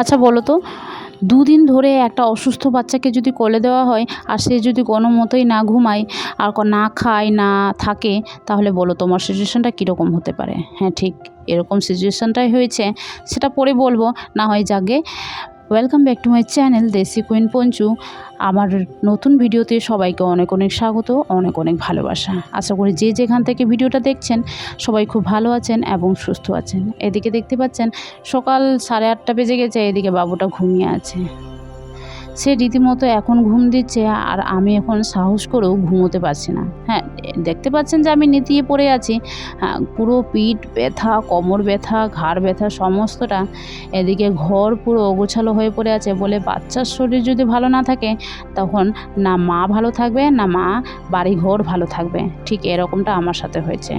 আচ্ছা বলো তো, দুদিন ধরে একটা অসুস্থ বাচ্চাকে যদি কোলে দেওয়া হয় আর সে যদি কোনো মতোই না ঘুমায় আর না খায়, না থাকে, তাহলে বলো তোমার সিচুয়েশানটা কীরকম হতে পারে? হ্যাঁ ঠিক এরকম সিচুয়েশানটাই হয়েছে। সেটা পরে বলব, না হয় যাগে welcome back to my channel Desi queen Panchu আমার নতুন ভিডিওতে সবাইকে অনেক অনেক স্বাগত, অনেক অনেক ভালোবাসা। আশা করি যে যেখান থেকে ভিডিওটা দেখছেন, সবাই খুব ভালো আছেন এবং সুস্থ আছেন। এদিকে দেখতে পাচ্ছেন, সকাল সাড়ে আটটা বেজে গেছে, এদিকে বাবুটা ঘুমিয়ে আছে। সে রীতিমতো এখন ঘুম দিচ্ছে আর আমি এখন সাহস করেও ঘুমোতে পারছি না। হ্যাঁ দেখতে পাচ্ছেন যে আমি নেতিয়ে পড়ে আছি। হ্যাঁ পুরো পিঠ ব্যথা, কোমর ব্যথা, ঘাড় ব্যথা সমস্তটা এদিকে ঘর পুরো অগোছালো হয়ে পড়ে আছে বলে বাচ্চার শরীর যদি ভালো না থাকে তখন না মা ভালো থাকবে, না মা বাড়ি ঘর ভালো থাকবে। ঠিক এরকমটা আমার সাথে হয়েছে।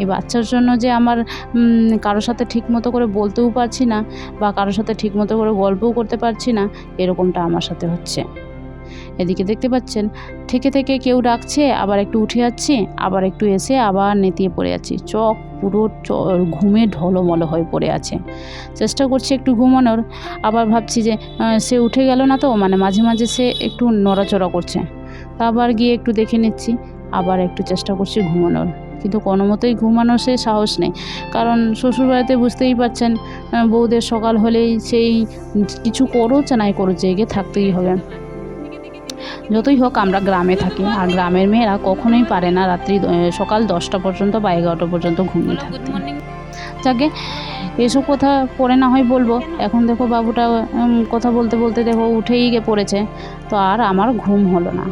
এই বাচ্চার জন্য যে আমার কারোর সাথে ঠিক মতো করে বলতেও পারছি না বা কারোর সাথে ঠিক মতো করে গল্পও করতে পারছি না, এরকমটা আমার সাথে হচ্ছে। এদিকে দেখতে পাচ্ছেন থেকে থেকে কেউ ডাকছে, আবার একটু উঠে যাচ্ছি, আবার একটু এসে আবার নেতিয়ে পড়ে যাচ্ছি। চোখ পুরো ঘুমে ঢলমলো হয়ে পড়ে আছে। চেষ্টা করছি একটু ঘুমানোর, আবার ভাবছি যে সে উঠে গেল না তো মানে মাঝে মাঝে সে একটু নড়াচড়া করছে। তা আবার গিয়ে একটু দেখে নিচ্ছি, আবার একটু চেষ্টা করছি ঘুমানোর। কিন্তু কোনো মতোই ঘুমানোর সে সাহস নেই। কারণ শ্বশুরবাড়িতে বুঝতেই পারছেন বউদের সকাল হলেই সেই কিছু করো চাই করো, জেগে থাকতেই হবে। যতই হোক আমরা গ্রামে থাকি, আর গ্রামের মেয়েরা কখনোই পারে না রাত্রি সকাল দশটা পর্যন্ত বা এগারোটা পর্যন্ত ঘুমিয়ে থাকতে যাকে এসব কথা পরে না হয় বলব, এখন দেখো বাবুটা কথা বলতে বলতে দেখো উঠেই গিয়ে পড়েছে, তো আর আমার ঘুম হলো না।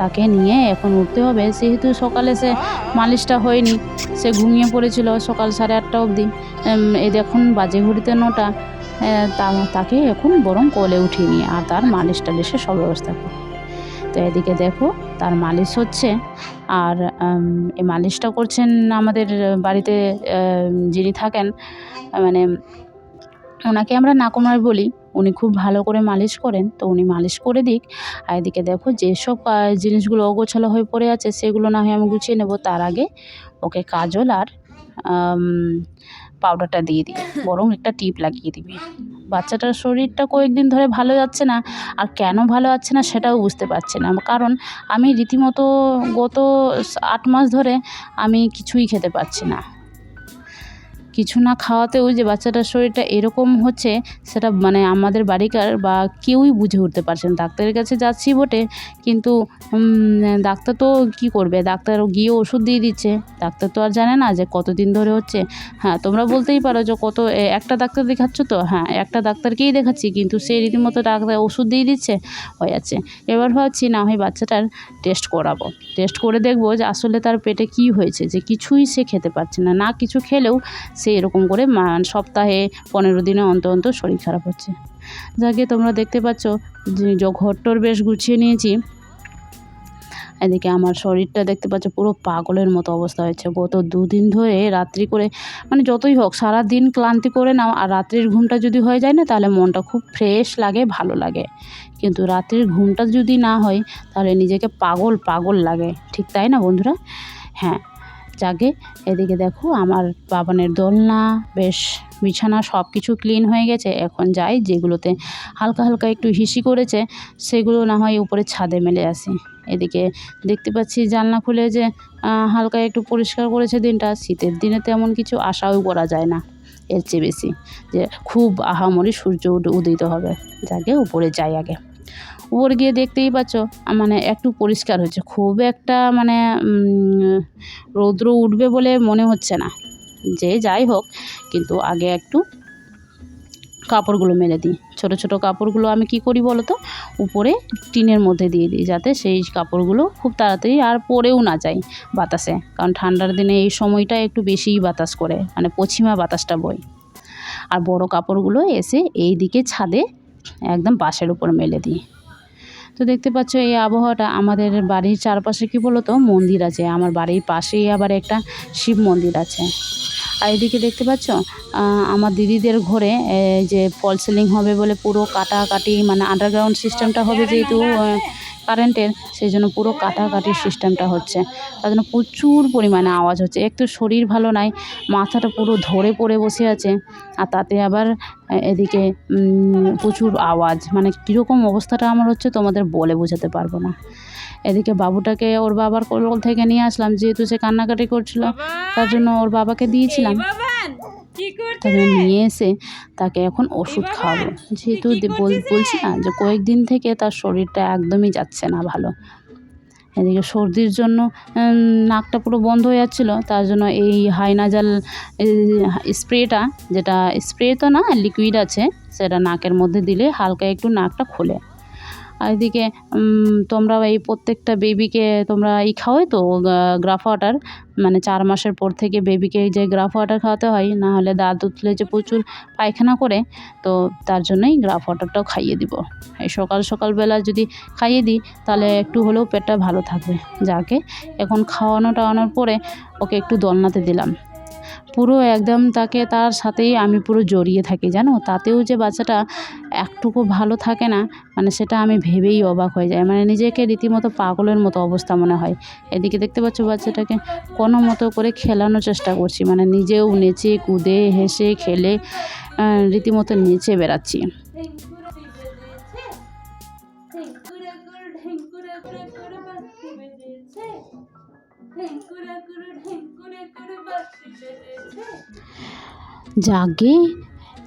তাকে নিয়ে এখন উঠতে হবে। সেহেতু সকালে সে মালিশটা হয়নি, সে ঘুমিয়ে পড়েছিল সকাল সাড়ে আটটা অবধি। এই দেখুন বাজে ঘুরিতে নটা। তাকে এখন বরং কোলে উঠিয়ে নিয়ে আর তার মালিশ টালিশের সব ব্যবস্থা করি তো এদিকে দেখো, তার মালিশ হচ্ছে। আর এই মালিশটা করছেন আমাদের বাড়িতে যিনি থাকেন মানে ওনাকে আমরা নাকুমার বলি। উনি খুব ভালো করে মালিশ করেন, তো উনি মালিশ করে দিক। আর এদিকে দেখো যেসব জিনিসগুলো অগোছালো হয়ে পড়ে আছে, সেগুলো না হয় আমি গুছিয়ে নেব। তার আগে ওকে কাজল আর পাউডারটা দিয়ে দিই বরং একটা টিপ লাগিয়ে দিবি। বাচ্চাটার শরীরটা কয়েকদিন ধরে ভালো যাচ্ছে না, আর কেন ভালো যাচ্ছে না সেটাও বুঝতে পারছি না। কারণ আমি রীতিমতো গত আট মাস ধরে আমি কিছুই খেতে পারছি না। কিছু না খাওয়াতেও যে বাচ্চাটার শরীরটা এরকম হচ্ছে, সেটা মানে আমাদের বাড়িকার বা কেউই বুঝে উঠতে পারছে না। ডাক্তারের কাছে যাচ্ছি বটে, কিন্তু ডাক্তার তো কি করবে? ডাক্তার গিয়ে ওষুধ দিয়ে দিচ্ছে। ডাক্তার তো আর জানে না যে কতদিন ধরে হচ্ছে। হ্যাঁ তোমরা বলতেই পারো যে কত একটা ডাক্তার দেখাচ্ছ তো? হ্যাঁ একটা ডাক্তারকেই দেখাচ্ছি, কিন্তু সে রীতিমতো ডাক্তার ওষুধ দিয়ে দিচ্ছে, হয়ে যাচ্ছে। এবার ভাবছি না হয় বাচ্চাটার টেস্ট করাবো। টেস্ট করে দেখব যে আসলে তার পেটে কি হয়েছে, যে কিছুই সে খেতে পারছে না। না কিছু খেলেও সে এরকম করে সপ্তাহে পনেরো দিনে অন্তর অন্তর শরীর খারাপ হচ্ছে। যাকে তোমরা দেখতে পাচ্ছ, যে ঘরটর বেশ গুছিয়ে নিয়েছি। এদিকে আমার শরীরটা দেখতে পাচ্ছ পুরো পাগলের মতো অবস্থা হয়েছে। গত দুদিন ধরে রাত্রি করে মানে যতই হোক সারা দিন ক্লান্তি করে নাও, আর রাত্রির ঘুমটা যদি হয়ে যায় না, তাহলে মনটা খুব ফ্রেশ লাগে, ভালো লাগে। কিন্তু রাত্রির ঘুমটা যদি না হয়, তাহলে নিজেকে পাগল পাগল লাগে। ঠিক তাই না বন্ধুরা? হ্যাঁ। জাগে। এদিকে দেখো আমার বাবানের দোলনা, বেশ বিছানা সব কিছু ক্লিন হয়ে গেছে। এখন যাই যেগুলোতে হালকা হালকা একটু হিসি করেছে, সেগুলো না হয় উপরে ছাদে মেলে আসি। এদিকে দেখতে পাচ্ছি জানলা খুলে যে হালকা একটু পরিষ্কার করেছে দিনটা। শীতের দিনে তেমন কিছু আশাও করা যায় না। এর চেয়ে বেশি যে খুব আহামরি সূর্য উদ- উদিত হবে। যাকে উপরে যাই আগে। উপরে গিয়ে দেখতেই পাচ্ছ মানে একটু পরিষ্কার হচ্ছে খুব একটা মানে রৌদ্র উঠবে বলে মনে হচ্ছে না। যে যাই হোক, কিন্তু আগে একটু কাপড়গুলো মেলে দিই। ছোটো ছোটো কাপড়গুলো আমি কি করি বলো তো? উপরে টিনের মধ্যে দিয়ে দিই, যাতে সেই কাপড়গুলো খুব তাড়াতাড়ি আর পরেও না যায় বাতাসে। কারণ ঠান্ডার দিনে এই সময়টা একটু বেশিই বাতাস করে মানে পশ্চিমা বাতাসটা বয়। আর বড় কাপড়গুলো এসে এই দিকে ছাদে একদম বাসের উপর মেলে দিই। তো দেখতে পাচ্ছ এই আবহাওয়াটা আমাদের বাড়ির চারপাশে কি বলো তো মন্দির আছে। আমার বাড়ির পাশেই আবার একটা শিব মন্দির আছে। আর এদিকে দেখতে পাচ্ছ আমার দিদিদের ঘরে যে ফল সিলিং হবে বলে পুরো কাটাকাটি মানে আন্ডারগ্রাউন্ড সিস্টেমটা হবে যেহেতু কারেন্টের সেই জন্য পুরো কাটাকাটির সিস্টেমটা হচ্ছে। তার জন্য প্রচুর পরিমাণে আওয়াজ হচ্ছে। একটু শরীর ভালো নাই, মাথাটা পুরো ধরে পড়ে বসে আছে, আর তাতে আবার এদিকে প্রচুর আওয়াজ। মানে কীরকম অবস্থাটা আমার হচ্ছে তোমাদের বলে বোঝাতে পারব না। এদিকে বাবুটাকে ওর বাবার কোল থেকে নিয়ে আসলাম, যেহেতু সে কান্নাকাটি করছিল, তার জন্য ওর বাবাকে দিয়েছিলাম। তার নিয়ে এসে তাকে এখন ওষুধ খাওয়াবো। যেহেতু বলছি না যে কয়েকদিন থেকে তার শরীরটা একদমই যাচ্ছে না ভালো। এদিকে সর্দির জন্য নাকটা পুরো বন্ধ হয়ে যাচ্ছিল তার জন্য এই হাইনাজাল স্প্রেটা যেটা স্প্রে তো না লিকুইড আছে সেটা নাকের মধ্যে দিলে হালকা একটু নাকটা খোলে। আর এদিকে তোমরা এই প্রত্যেকটা বেবিকে তোমরা এই খাওয়াই তো গ্রাফ ওয়াটার মানে চার মাসের পর থেকে বেবিকে যে গ্রাফ ওয়াটার খাওয়াতে হয়, না হলে দাঁত উতলে যে প্রচুর পায়খানা করে, তো তার জন্যই গ্রাফ ওয়াটারটাও খাইয়ে দিব। এই সকাল সকালবেলা যদি খাইয়ে দিই, তাহলে একটু হলেও পেটটা ভালো থাকবে। যাকে এখন খাওয়ানো টাওয়ানোর পরে, ওকে একটু দলনাতে দিলাম। পুরো একদম তাকে তার সাথেই আমি পুরো জড়িয়ে থাকি, জানো? তাতেও যে বাচ্চাটা একটুকু ভালো থাকে না মানে সেটা আমি ভেবেই অবাক হয়ে যায় মানে নিজেকে রীতিমতো পাগলের মতো অবস্থা মনে হয়। এদিকে দেখতে পাচ্ছ বাচ্চাটাকে কোনো মতো করে খেলানোর চেষ্টা করছি। মানে নিজেও নেচে, কুদে, হেসে, খেলে রীতিমতো নেচে বেড়াচ্ছি। জাগে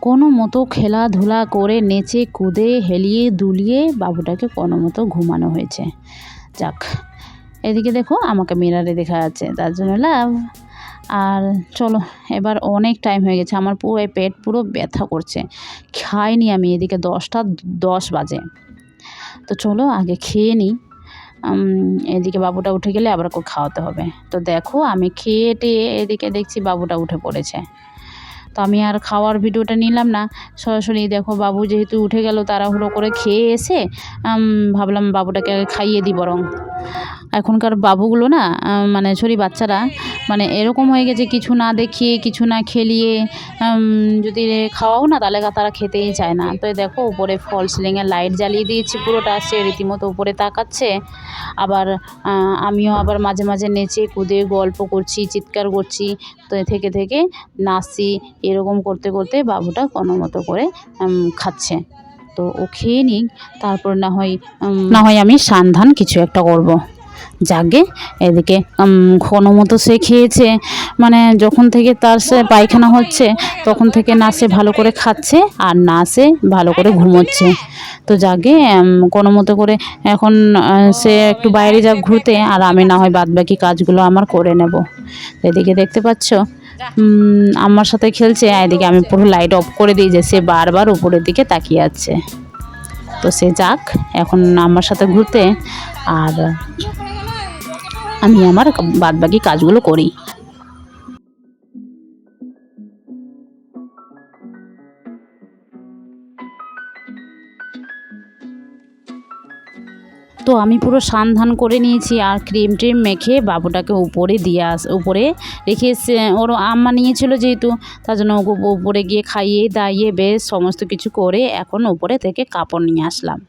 কোনো মতো খেলাধুলা করে নেচে, কুদে, হেলিয়ে, দুলিয়ে বাবুটাকে কোনো মতো ঘুমানো হয়েছে। যাক, এদিকে দেখো আমাকে মিরারে দেখা যাচ্ছে, তার জন্য লাভ আর চলো, এবার অনেক টাইম হয়ে গেছে, আমার পুরো পেট পুরো ব্যথা করছে। খাইনি আমি, এদিকে দশটা দশ বাজে। তো চলো আগে খেয়ে নিই। এদিকে বাবুটা উঠে গেলে আবার খাওয়াতে হবে। তো দেখো আমি খেয়ে টেয়ে এদিকে দেখছি বাবুটা উঠে পড়েছে। তো আমি আর খাওয়ার ভিডিওটা নিলাম না, সরাসরি দেখো বাবু যেহেতু উঠে গেল তাড়াহুড়ো করে খেয়ে এসে ভাবলাম বাবুটাকে খাইয়ে দিই বরং। এখনকার বাবুগুলো না মানে সরি বাচ্চারা মানে এরকম হয়ে গেছে কিছু না দেখিয়ে, কিছু না খেলিয়ে যদি খাওয়াও না তাহলে তারা খেতেই চায় না। তো দেখো উপরে ফল সিলিংয়ের লাইট জ্বালিয়ে দিয়েছি, পুরোটা সে রীতিমতো উপরে তাকাচ্ছে। আবার আমিও আবার মাঝে মাঝে নেচে কুদে গল্প করছি, চিৎকার করছি, তো থেকে থেকে নাচছি, এরকম করতে করতে বাবুটা কোনো মতো করে খাচ্ছে। তো ও খেয়ে নিক, তারপর না হয় না হয় আমি সান্ধান কিছু একটা করব। যাগে এদিকে কোনো মতো সে খেয়েছে। মানে যখন থেকে তার সে পায়খানা হচ্ছে তখন থেকে না সে ভালো করে খাচ্ছে আর না সে ভালো করে ঘুমোচ্ছে। তো উম, কোনো মতো করে এখন সে একটু বাইরে যাক ঘুরতে আর আমি না হয় বাদ বাকি কাজগুলো আমার করে নেব। এদিকে দেখতে পাচ্ছ? আমার সাথে খেলছে এদিকে আমি পুরো লাইট অফ করে দিই যে সে বারবার উপরের দিকে তাকিয়ে আছে। তো সে যাক এখন আমার সাথে ঘুরতে আর আমি আমার বাদ বাকি কাজগুলো করি। তো আমি পুরো সান করে নিয়েছি আর ক্রিম ট্রিম মেখে বাবুটাকে উপরে দিয়ে আস, উপরে রেখে এসে ওর আম্মা নিয়েছিল যেহেতু, তার জন্য ওকে উপরে গিয়ে খাইয়ে, দাইয়ে, বেশ সমস্ত কিছু করে এখন উপরে থেকে কাপড় নিয়ে আসলাম।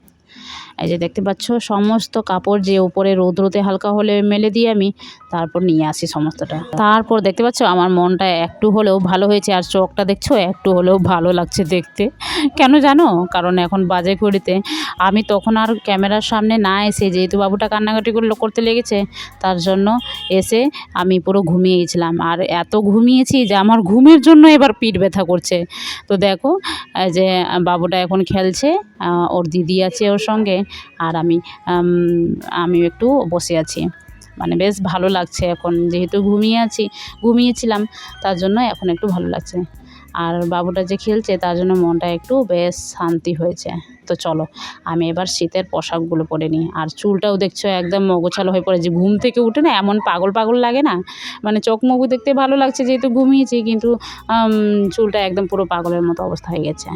এই যে দেখতে পাচ্ছ, সমস্ত কাপড় যে উপরে রোদ্রতে হালকা হলে মেলে দিয়ে আমি তারপর নিয়ে আসি সমস্তটা। তারপর দেখতে পাচ্ছ, আমার মনটা একটু হলেও ভালো হয়েছে আর চোখটা দেখছ, একটু হলেও ভালো লাগছে দেখতে। কেন জানো? কারণ এখন বাজে ঘড়িতে। আমি তখন আর ক্যামেরার সামনে না এসে যেহেতু বাবুটা কান্নাকাটি করতে লেগেছে, তার জন্য এসে আমি পুরো ঘুমিয়ে গেছিলাম আর এত ঘুমিয়েছি যে আমার ঘুমের জন্য এবার পিঠ ব্যথা করছে। তো দেখো যে বাবুটা এখন খেলছে ওর দিদি আছে ওর সঙ্গে আর আমি উম, আমি একটু বসে আছি। মানে বেশ ভালো লাগছে এখন যেহেতু ঘুমিয়ে আছি ঘুমিয়েছিলাম তার জন্য এখন একটু ভালো লাগছে। আর বাবুটা যে খেলছে তার জন্য মনটা একটু বেশ শান্তি হয়েছে। তো চলো আমি এবার শীতের পোশাকগুলো পরে নিই। আর চুলটাও দেখছ একদম মগোছালো হয়ে পড়েছে। ঘুম থেকে উঠে না এমন পাগল পাগল লাগে না? মানে চোখ মুখ দেখতে ভালো লাগছে যেহেতু ঘুমিয়েছি কিন্তু চুলটা একদম পুরো পাগলের মতো অবস্থা হয়ে গেছে।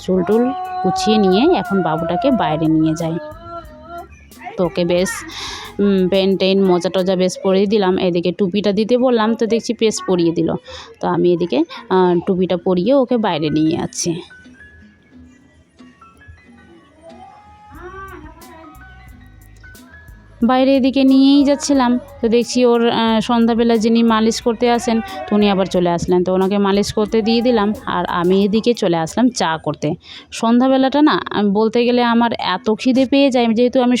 চুল টুল গুছিয়ে নিয়ে এখন বাবুটাকে বাইরে নিয়ে যায় তোকে বেশ পেন টেন, মোজা টোজা বেশ পরিয়ে দিলাম। এদিকে টুপিটা দিতে বললাম, তো দেখছি বেশ পরিয়ে দিল। তো আমি এদিকে টুপিটা পরিয়ে ওকে বাইরে নিয়ে যাচ্ছি। বাইরে এদিকে নিয়েই যাচ্ছিলাম। তো দেখছি ওর সন্ধ্যাবেলা যিনি মালিশ করতে আসেন, তো উনি আবার চলে আসলেন। তো ওনাকে মালিশ করতে দিয়ে দিলাম আর আমি এদিকে চলে আসলাম চা করতে। সন্ধ্যাবেলাটা না বলতে গেলে আমার এত খিদে পেয়ে যায়, যেহেতু আমি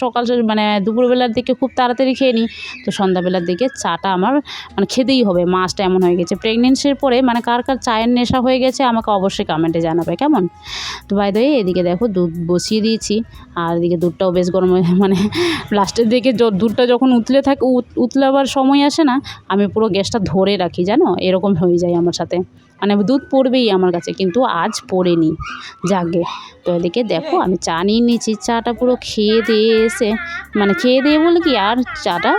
সকাল মানে দুপুরবেলার দিকে খুব তাড়াতাড়ি খেয়ে নিই, তো সন্ধ্যাবেলার দিকে চাটা আমার মানে খেতেই হবে, মাছটা এমন হয়ে গেছে। প্রেগনেন্সির পরে মানে কার কার চায়ের নেশা হয়ে গেছে, আমাকে অবশ্যই কমেন্টে জানাবে, কেমন? তো বাই দ্য এদিকে দেখো দুধ বসিয়ে দিয়েছি, আর এদিকে দুধটাও বেশ গরম মানে লাস্টের দিকে দুধটা যখন উতলে থাকে উত- উতলাবার সময় আসে না, আমি পুরো গ্যাসটা ধরে রাখি, জানো? এরকম হয়ে যায় আমার সাথে। মানে দুধ পড়বেই আমার কাছে, কিন্তু আজ পড়েনি। যাকে তো এদিকে দেখো, আমি চা নিয়ে নিয়েছি। চাটা পুরো খেয়ে দিয়ে এসে মানে খেয়ে দিয়ে বলে কি, আর চাটা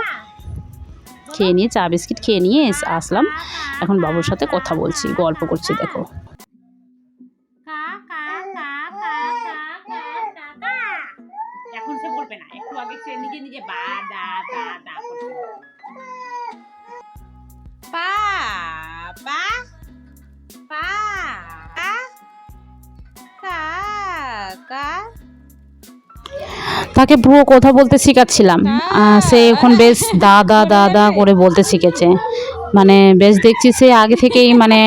খেয়ে নিয়ে, চা বিস্কিট খেয়ে নিয়ে আসলাম। এখন বাবুর সাথে কথা বলছি, গল্প করছি, দেখো। সে নিজে নিজে বা দা দা দা পা পা পা কা কা কা তাকে পুরো কথা বলতে শিখাচ্ছিলাম। সে এখন বেশ দা দা দা দা করে বলতে শিখেছে। মানে বেশ দেখছি সে আগে থেকেই মানে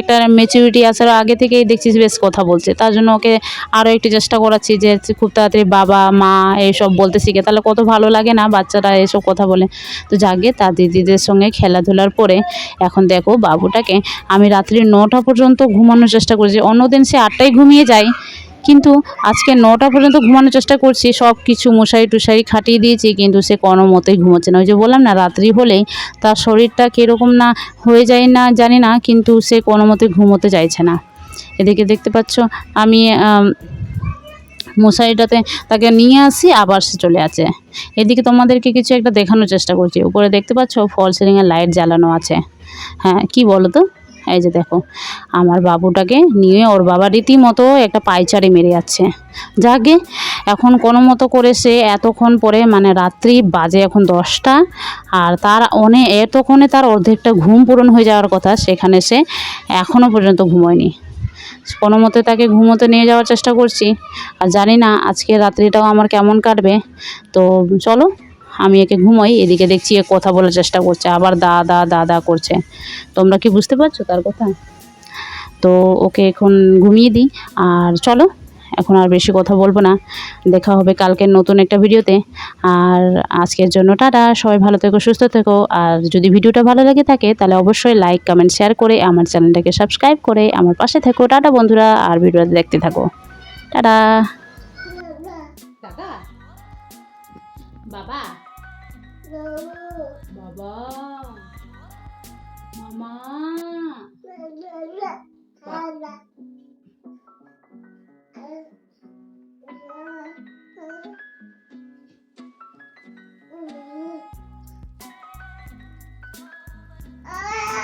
একটা মেচুরিটি আসার আগে থেকেই দেখছি বেশ কথা বলছে। তার জন্য ওকে আরও একটু চেষ্টা করাচ্ছি যে খুব তাড়াতাড়ি বাবা, মা এইসব বলতে শিখে। তাহলে কত ভালো লাগে না বাচ্চারা এসব কথা বলে। তো যাকে তার দিদিদের সঙ্গে খেলাধুলার পরে এখন দেখো বাবুটাকে আমি রাত্রি নটা পর্যন্ত ঘুমানোর চেষ্টা করছি। অন্যদিন সে আটটায় ঘুমিয়ে যায়। কিন্তু আজকে নটা পর্যন্ত ঘুমানোর চেষ্টা করছি, সব কিছু মশারি টুশারি খাটিয়ে দিয়েছি, কিন্তু সে কোনো মতেই ঘুমোচ্ছে না। ওই যে বললাম না, রাত্রি হলেই তার শরীরটা কীরকম না হয়ে যায় না, জানি না, কিন্তু সে কোনো মতে ঘুমোতে চাইছে না। এদিকে দেখতে পাচ্ছ, আমি মশারিটাতে তাকে নিয়ে আসি, আবার সে চলে আছে এদিকে তোমাদেরকে কিছু একটা দেখানোর চেষ্টা করছি। উপরে দেখতে পাচ্ছ, ফল সিলিংয়ে লাইট জ্বালানো আছে। হ্যাঁ কি বলো তো? এই যে দেখো, আমার বাবুটাকে নিয়ে ওর বাবা রীতিমতো একটা পায়চারি মেরে যাচ্ছে। যাকে এখন কোনো মতো করে সে এতক্ষণ পরে মানে রাত্রি বাজে এখন দশটা, আর তার অনেক এতক্ষণে তার অর্ধেকটা ঘুম পূরণ হয়ে যাওয়ার কথা সেখানে সে এখনও পর্যন্ত ঘুমোয়নি। কোনো মতে তাকে ঘুমোতে নিয়ে যাওয়ার চেষ্টা করছি। আর জানি না আজকে রাত্রিটাও আমার কেমন কাটবে। তো চলো আমি একে ঘুমোই, এদিকে দেখছি এ কথা বলার চেষ্টা করছে, আবার দা দা দা দা করছে। তোমরা কি বুঝতে পারছ তার কথা? তো ওকে এখন ঘুমিয়ে দিই, আর চলো, এখন আর বেশি কথা বলব না। দেখা হবে কালকের নতুন একটা ভিডিওতে। আর আজকের জন্য টাটা, সবাই ভালো থেকো, সুস্থ থেকো। আর যদি ভিডিওটা ভালো লাগে থাকে, তাহলে অবশ্যই লাইক কমেন্ট শেয়ার করে আমার চ্যানেলটাকে সাবস্ক্রাইব করে আমার পাশে থেকো। টাটা বন্ধুরা, আর ভিডিওটা দেখতে থাকো। টাটা। বাবা বাবা মামা Ah!